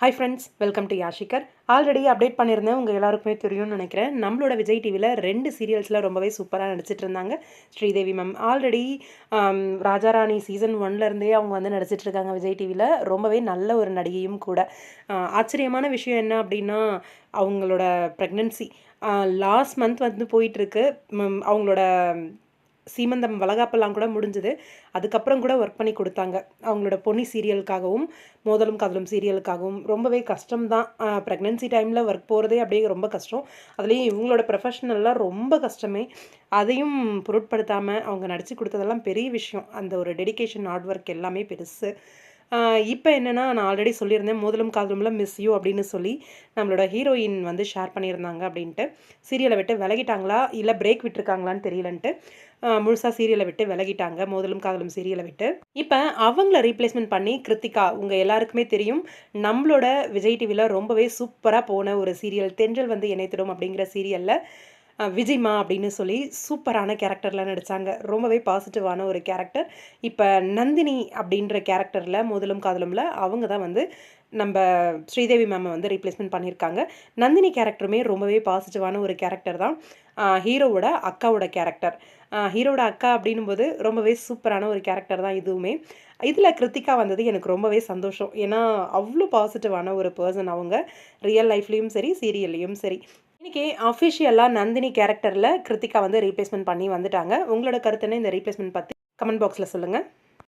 Hi friends welcome to யாஷிகர் already update பண்ணியிருந்தேன் உங்கள் எல்லாருக்குமே தெரியும்னு நினைக்கிறேன். நம்மளோட விஜய் டிவியில் ரெண்டு சீரியல்ஸில் ரொம்பவே சூப்பராக நடிச்சிட்டு இருந்தாங்க. Sridevi ma'am already Raja Rani season ஒன்லேருந்தே அவங்க வந்து நடிச்சிட்டு இருக்காங்க விஜய் டிவியில் ரொம்பவே நல்ல ஒரு நடிகையும் கூட. Uh, ஆச்சரியமான விஷயம் என்ன அப்படின்னா அவங்களோட ப்ரெக்னென்சி லாஸ்ட் மந்த் வந்து போயிட்டுருக்கு அவங்களோட சீமந்தம் வளகாப்பெல்லாம் கூட முடிஞ்சது. அதுக்கப்புறம் கூட ஒர்க் பண்ணி கொடுத்தாங்க. அவங்களோட பொன்னி சீரியலுக்காகவும் மோதலும் காதலும் சீரியலுக்காகவும் ரொம்பவே கஷ்டம்தான். ப்ரெக்னென்சி டைமில் ஒர்க் போகிறதே அப்படியே ரொம்ப கஷ்டம். அதுலேயும் இவங்களோட ப்ரொஃபஷனல்லாம் ரொம்ப கஷ்டமே. அதையும் பொருட்படுத்தாமல் அவங்க நடித்து கொடுத்ததெல்லாம் பெரிய விஷயம். அந்த ஒரு டெடிகேஷன் ஹார்ட் ஒர்க் எல்லாமே பெருசு. இப்போ என்னென்னா நான் ஆல்ரெடி சொல்லியிருந்தேன் முதலும் காதலும்ல மிஸ் யூ அப்படின்னு சொல்லி நம்மளோட ஹீரோயின் வந்து ஷேர் பண்ணியிருந்தாங்க அப்படின்ட்டு. சீரியலை விட்டு விலகிட்டாங்களா? இல்லை பிரேக் விட்டுருக்காங்களான்னு தெரியலன்ட்டு முழுசாக சீரியலை விட்டு விலகிட்டாங்க மோதலும் காதலும் சீரியலை விட்டு. இப்போ அவங்கள ரீப்ளேஸ்மெண்ட் பண்ணி கிருத்திகா உங்கள் எல்லாருக்குமே தெரியும் நம்மளோட விஜய் டிவியில் ரொம்பவே சூப்பராக போன ஒரு சீரியல் தென்றல் வந்து இணைத்திடும் அப்படிங்கிற சீரியலில் விஜய்மா அப்படின்னு சொல்லி சூப்பரான கேரக்டரில் நடித்தாங்க ரொம்பவே பாசிட்டிவான ஒரு கேரக்டர். இப்போ நந்தினி அப்படின்ற கேரக்டரில் முதலும் காதலும்ல அவங்க தான் வந்து நம்ம ஸ்ரீதேவி மேமை வந்து ரீப்ளேஸ்மெண்ட் பண்ணியிருக்காங்க நந்தினி கேரக்டருமே ரொம்பவே பாசிட்டிவான ஒரு கேரக்டர் தான். ஹீரோவோட அக்காவோட கேரக்டர். ஹீரோட அக்கா அப்படின்னும் போது ரொம்பவே சூப்பரான ஒரு கேரக்டர் தான் இதுவுமே. இதில் கிருத்திகா வந்தது எனக்கு ரொம்பவே சந்தோஷம். ஏன்னா அவ்வளோ பாசிட்டிவான ஒரு பர்சன் அவங்க. ரியல் லைஃப்லேயும் சரி சீரியல்லையும் சரி. இன்றைக்கி அஃபிஷியலாக நந்தினி கேரக்டரில் கிருத்திகா வந்து ரீப்ளேஸ்மெண்ட் பண்ணி வந்துட்டாங்க. உங்களோட கருத்துன்னு இந்த ரீப்ளேஸ்மெண்ட் பற்றி கமெண்ட் பாக்ஸில் சொல்லுங்கள்